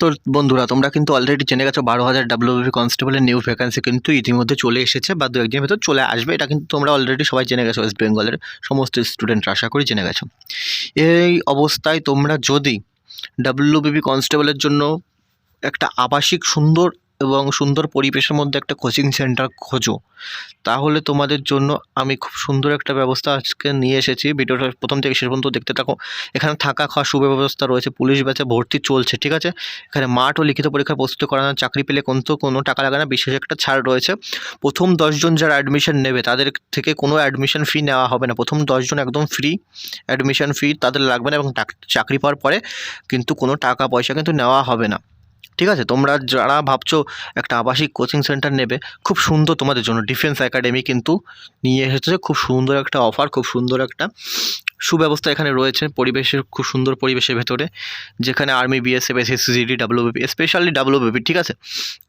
তো বন্ধুরা, তোমরা কিন্তু অলরেডি জেনে গেছো বারো হাজার ডাব্লিউবি কনস্টেবলের নিউ ভ্যাকান্সি কিন্তু ইতিমধ্যে চলে এসেছে বা দু একদিনের ভেতর চলে আসবে। এটা কিন্তু তোমরা অলরেডি সবাই জেনে গেছো ওয়েস্ট বেঙ্গলের সমস্ত স্টুডেন্টরা আশা করি জেনে গেছো। এই অবস্থায় তোমরা যদি ডাব্লিউবিপি কনস্টেবলের জন্য একটা আবাসিক সুন্দর এবং সুন্দর পরিবেশের মধ্যে একটা কোচিং সেন্টার খোঁজো। তাহলে তোমাদের জন্য আমি খুব সুন্দর একটা ব্যবস্থা আজকে নিয়ে এসেছি। ভিডিওটা প্রথম থেকে শেষ পর্যন্ত দেখতে থাকো। এখানে থাকা খাওয়া সুব্যবস্থা রয়েছে। পুলিশ ব্যাচে ভর্তি চলছে, ঠিক আছে? এখানে মাঠ ও লিখিত পরীক্ষার প্রস্তুতি করানো, চাকরি পেলে কিন্তু কোনো টাকা লাগে না, বিশেষ একটা ছাড় রয়েছে। প্রথম দশজন যারা অ্যাডমিশন নেবে, তাদের থেকে কোনো অ্যাডমিশন ফি নেওয়া হবে না। প্রথম দশজন একদম ফ্রি অ্যাডমিশন ফি তাদের লাগবে না এবং চাকরি পাওয়ার পরে কিন্তু কোনো টাকা পয়সা কিন্তু নেওয়া হবে না। ঠিক আছে? তোমরা যারা ভাবছ একটা আবাসিক কোচিং সেন্টার নেবে, খুব সুন্দর তোমাদের জন্য। ডিফেন্স একাডেমি কিন্তু নিয়ে এসেছে। খুব সুন্দর একটা অফার খুব সুন্দর একটা সুব্যবস্থা এখানে রয়েছে পরিবেশের, খুব সুন্দর পরিবেশের ভেতরে। যেখানে army BSF SSCD WBP specially WBP ঠিক আছে?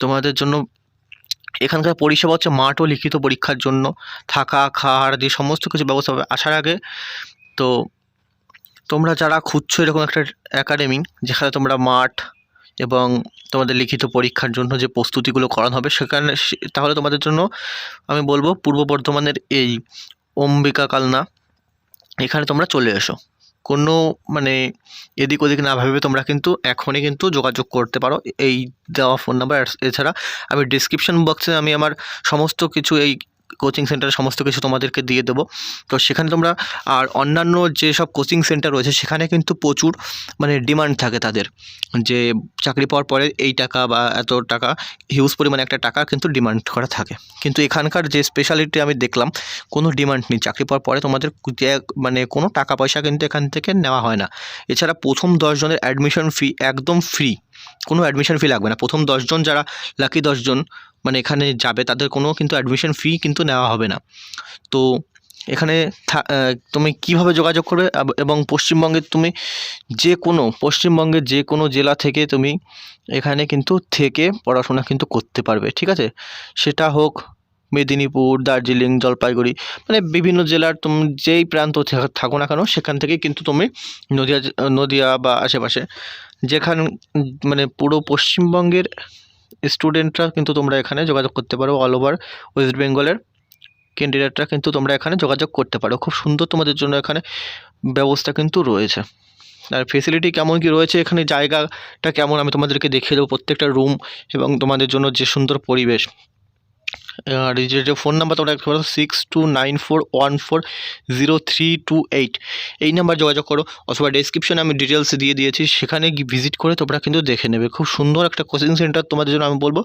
তোমাদের জন্য এখানকার পরিষেবা হচ্ছে মাঠ ও লিখিত পরীক্ষার জন্য। থাকা খাওয়ার দিয়ে সমস্ত কিছু ব্যবস্থা হবে। আসার আগে তো তোমরা যারা খুঁজছো এরকম একটা একাডেমি যেখানে তোমরা মাঠ এবং তোমাদের লিখিত পরীক্ষার জন্য যে প্রস্তুতিগুলো করানো হবে সেখানে তাহলে তোমাদের জন্য আমি বলব পূর্ব বর্ধমানের এই অম্বিকা কালনা, এখানে তোমরা চলে এসো। কোনো মানে এদিক ওদিক না ভেবে তোমরা কিন্তু এখনই কিন্তু যোগাযোগ করতে পারো। এই দেওয়া ফোন নাম্বার এছাড়া আমি ডিসক্রিপশন বক্সে আমি আমার সমস্ত কিছু এই কোচিং সেন্টারের সমস্ত কিছু তোমাদেরকে দিয়ে দেবো। তো সেখানে তোমরা, আর অন্যান্য যেসব কোচিং সেন্টার রয়েছে, সেখানে কিন্তু প্রচুর মানে ডিমান্ড থাকে তাদের। যে চাকরি পাওয়ার পরে এই টাকা বা এত টাকা হিউজ পরিমাণে একটা টাকা কিন্তু ডিমান্ড করা থাকে। কিন্তু এখানকার যে স্পেশালিটি আমি দেখলাম, কোনো ডিমান্ড নেই। চাকরি পাওয়ার পরে তোমাদের মানে কোনো টাকা পয়সা কিন্তু এখান থেকে নেওয়া হয় না। এছাড়া প্রথম দশজনের অ্যাডমিশন ফি একদম ফ্রি কোনো অ্যাডমিশন ফি লাগবে না। প্রথম দশজন যারা লাকি দশজন মানে এখানে যাবে, তাদের কোনো কিন্তু অ্যাডমিশন ফি কিন্তু নেওয়া হবে না। তো এখানে তুমি কীভাবে যোগাযোগ করবে? এবং পশ্চিমবঙ্গের তুমি যে কোনো, পশ্চিমবঙ্গের যে কোনো জেলা থেকে তুমি এখানে কিন্তু থেকে পড়াশোনা কিন্তু করতে পারবে, ঠিক আছে? সেটা হোক মেদিনীপুর, দার্জিলিং, জলপাইগুড়ি মানে বিভিন্ন জেলার তুমি যেই প্রান্ত থাকো না কেন, সেখান থেকে কিন্তু তুমি নদিয়া নদিয়া বা আশেপাশে যেখান মানে পুরো পশ্চিমবঙ্গের স্টুডেন্টরা কিন্তু তোমরা এখানে যোগাযোগ করতে পারো অল ওভার ওয়েস্ট বেঙ্গলের ক্যান্ডিডেটরা কিন্তু তোমরা এখানে যোগাযোগ করতে পারো। খুব সুন্দর তোমাদের জন্য এখানে ব্যবস্থা কিন্তু রয়েছে। আর ফেসিলিটি কেমন কি রয়েছে, এখানে জায়গাটা কেমন আমি তোমাদেরকে দেখিয়ে দেবো প্রত্যেকটা রুম এবং তোমাদের জন্য যে সুন্দর পরিবেশ। আর যে ফোন নাম্বার তোমরা পারো six two nine four one four zero three two eight এই নাম্বার যোগাযোগ করো, অথবা ডেসক্রিপশনে আমি ডিটেলস দিয়ে দিয়েছি, সেখানে ভিজিট করে তোমরা কিন্তু দেখে নেবে। খুব সুন্দর একটা কোচিং সেন্টার তোমাদের জন্য আমি বলব।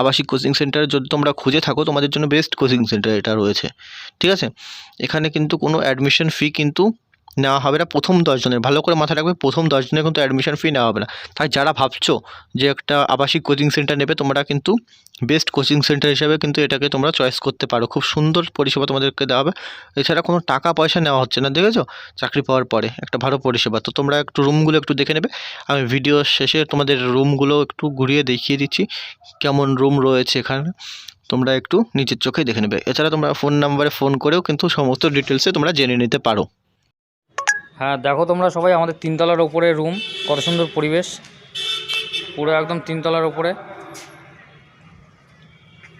আবাসিক কোচিং সেন্টার যদি তোমরা খুঁজে থাকো, তোমাদের জন্য বেস্ট কোচিং সেন্টার এটা রয়েছে। ঠিক আছে? এখানে কিন্তু কোনো অ্যাডমিশন ফি কিন্তু নেওয়া হবে না, প্রথম দশজনের ভালো করে মাথায় রাখবে, প্রথম দশজনের কিন্তু অ্যাডমিশন ফি নেওয়া হবে না। তাই যারা ভাবছ যে একটা আবাসিক কোচিং সেন্টার নেবে, তোমরা কিন্তু বেস্ট কোচিং সেন্টার হিসেবে কিন্তু এটাকে তোমরা চয়েস করতে পারো। খুব সুন্দর পরিষেবা তোমাদেরকে দেওয়া হবে। এছাড়া কোনো টাকা পয়সা নেওয়া হচ্ছে না, দেখেছ? চাকরি পাওয়ার পরে, একটা ভালো পরিষেবা। তো তোমরা একটু রুমগুলো একটু দেখে নেবে। আমি ভিডিও শেষে তোমাদের রুমগুলো একটু ঘুরিয়ে দেখিয়ে দিচ্ছি, কেমন রুম রয়েছে এখানে। তোমরা একটু নিজের চোখে দেখে নেবে। এছাড়া তোমরা ফোন নাম্বারে ফোন করেও কিন্তু সমস্ত ডিটেলসে তোমরা জেনে নিতে পারো। হ্যাঁ দেখো তোমরা সবাই আমাদের তিনতলার ওপরে রুম কত সুন্দর পরিবেশ। পুরো একদম তিনতলার ওপরে।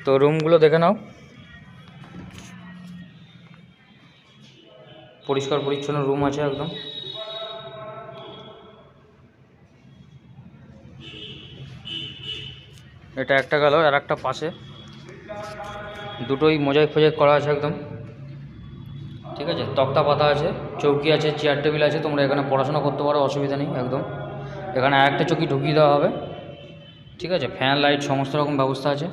তো রুমগুলো দেখে নাও। পরিষ্কার পরিচ্ছন্ন রুম আছে একদম। এটা একটা গেল আর একটা পাশে। দুটোই মোজাইক ফোজাইক করা আছে একদম। ঠিক আছে? তক্তা পাতা আছে, চৌকি আছে চেয়ার টেবিল আছে, তোমরা এখানে পড়াশোনা করতে পারো, অসুবিধা নেই, একদম। এখানে একটা চৌকি ঢুকিয়ে দেওয়া হবে। ঠিক আছে? ফ্যান লাইট সমস্ত রকম ব্যবস্থা আছে।